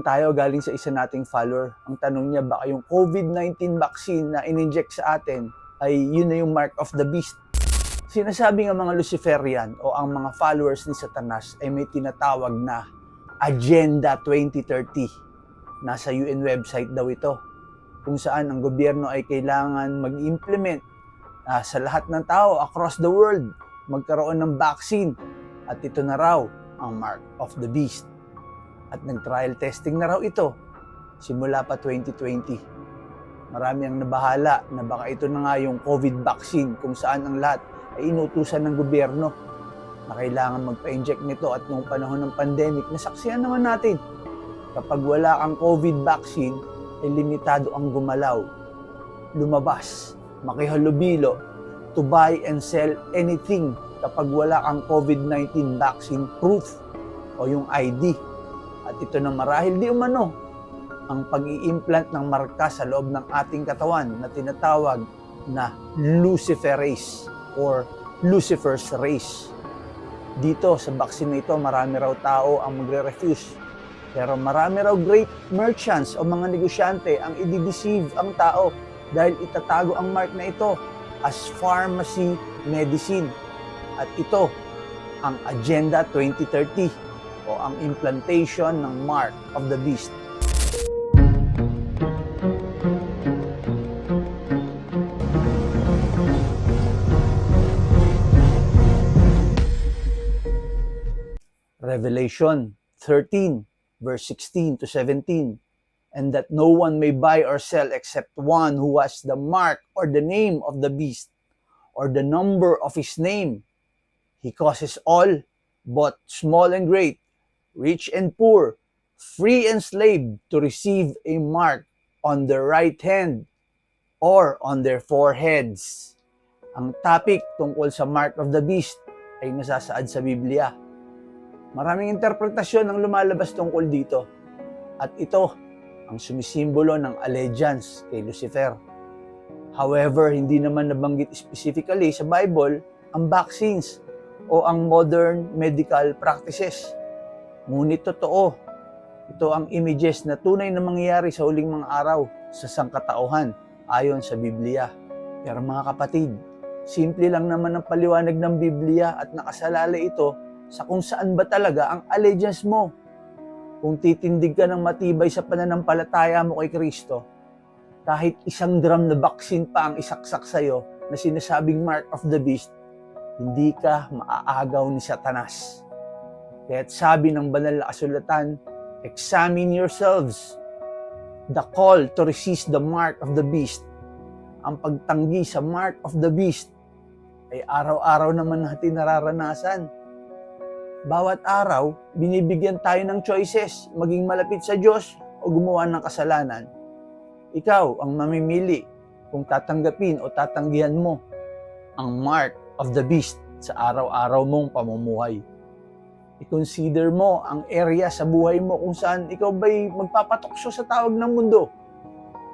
tayo galing sa isa nating follower. Ang tanong niya, baka yung COVID-19 vaccine na in-inject sa atin ay yun na yung mark of the beast. Sinasabi ng mga Luciferian o ang mga followers ni Satanas ay may tinatawag na Agenda 2030. Nasa UN website daw ito kung saan ang gobyerno ay kailangan mag-implement ah, sa lahat ng tao across the world magkaroon ng vaccine at ito na raw ang mark of the beast at nag-trial testing na raw ito simula pa 2020. Marami ang nabahala na baka ito na nga yung COVID vaccine kung saan ang lahat ay inutusan ng gobyerno na kailangan magpa-inject nito at noong panahon ng pandemic, nasaksiyan naman natin. Kapag wala kang COVID vaccine, ay limitado ang gumalaw, lumabas, makihalubilo, to buy and sell anything kapag wala kang COVID-19 vaccine proof o yung ID. At ito na marahil di umano ang pag-i-implant ng marka sa loob ng ating katawan na tinatawag na Luciferase or Lucifer's race. Dito sa vaccine na ito, marami raw tao ang magre-refuse. Pero marami raw great merchants o mga negosyante ang i-deceive ang tao dahil itatago ang mark na ito as pharmacy medicine. At ito ang Agenda 2030 o ang implantation ng mark of the beast. Revelation 13 verse 16 to 17 and that no one may buy or sell except one who has the mark or the name of the beast or the number of his name. He causes all, both small and great, rich and poor, free and slave, to receive a mark on their right hand or on their foreheads. Ang topic tungkol sa mark of the beast ay nasasaad sa Biblia. Maraming interpretasyon ang lumalabas tungkol dito. At ito ang sumisimbolo ng allegiance kay Lucifer. However, hindi naman nabanggit specifically sa Bible ang vaccines o ang modern medical practices. Ngunit totoo, ito ang images na tunay na mangyayari sa huling mga araw sa sangkatauhan ayon sa Biblia. Pero mga kapatid, simple lang naman ang paliwanag ng Biblia at nakasalalay ito sa kung saan ba talaga ang allegiance mo. Kung titindig ka ng matibay sa pananampalataya mo kay Kristo, kahit isang drum na vaccine pa ang isaksak sa'yo na sinasabing mark of the beast, hindi ka maaagaw ni Satanas. Kaya't sabi ng banal na kasulatan, examine yourselves. The call to resist the mark of the beast, ang pagtanggi sa mark of the beast, ay araw-araw naman natin nararanasan. Bawat araw, binibigyan tayo ng choices, maging malapit sa Diyos o gumawa ng kasalanan. Ikaw ang mamimili kung tatanggapin o tatanggihan mo ang mark of the beast sa araw-araw mong pamumuhay. I-consider mo ang area sa buhay mo kung saan ikaw ba'y magpapatokso sa tawag ng mundo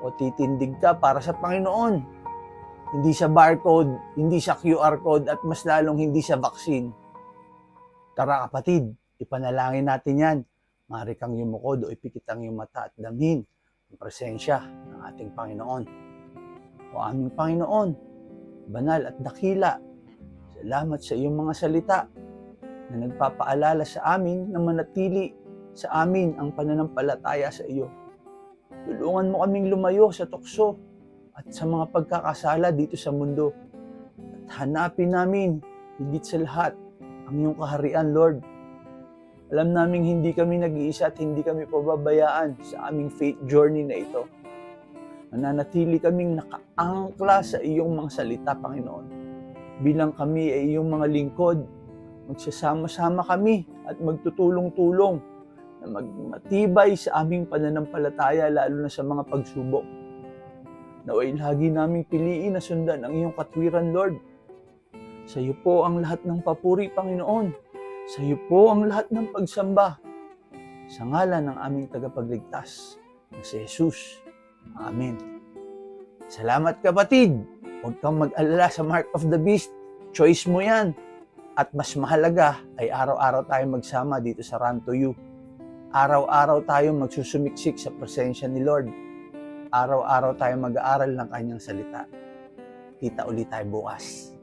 o titindig ka para sa Panginoon. Hindi sa barcode, hindi sa QR code at mas lalong hindi sa vaccine. Tara kapatid, ipanalangin natin yan. Mari kang yumukod o ipikit ang iyong mata at damhin ang presensya ng ating Panginoon. O aming Panginoon, banal at dakila, salamat sa iyong mga salita na nagpapaalala sa amin na manatili sa amin ang pananampalataya sa iyo. Tulungan mo kaming lumayo sa tukso at sa mga pagkakasala dito sa mundo. At hanapin namin, higit sa lahat, ang iyong kaharian, Lord. Alam naming hindi kami nag-iisa at hindi kami pababayaan sa aming faith journey na ito. Mananatili kaming nakaangkla sa iyong mga salita, Panginoon. Bilang kami ay iyong mga lingkod, magsasama-sama kami at magtutulong-tulong na magmatibay sa aming pananampalataya lalo na sa mga pagsubok. Naway lagi naming piliin na sundan ang iyong katwiran, Lord. Sa iyo po ang lahat ng papuri, Panginoon. Sa iyo po ang lahat ng pagsamba. Sa ngalan ng aming tagapagligtas, na si Jesus. Amen. Salamat kapatid. Huwag kang mag-alala sa Mark of the Beast. Choice mo yan. At mas mahalaga ay araw-araw tayo magsama dito sa Run to You. Araw-araw tayo magsusumiksik sa presensya ni Lord. Araw-araw tayo mag-aaral ng kanyang salita. Kita ulit tayo bukas.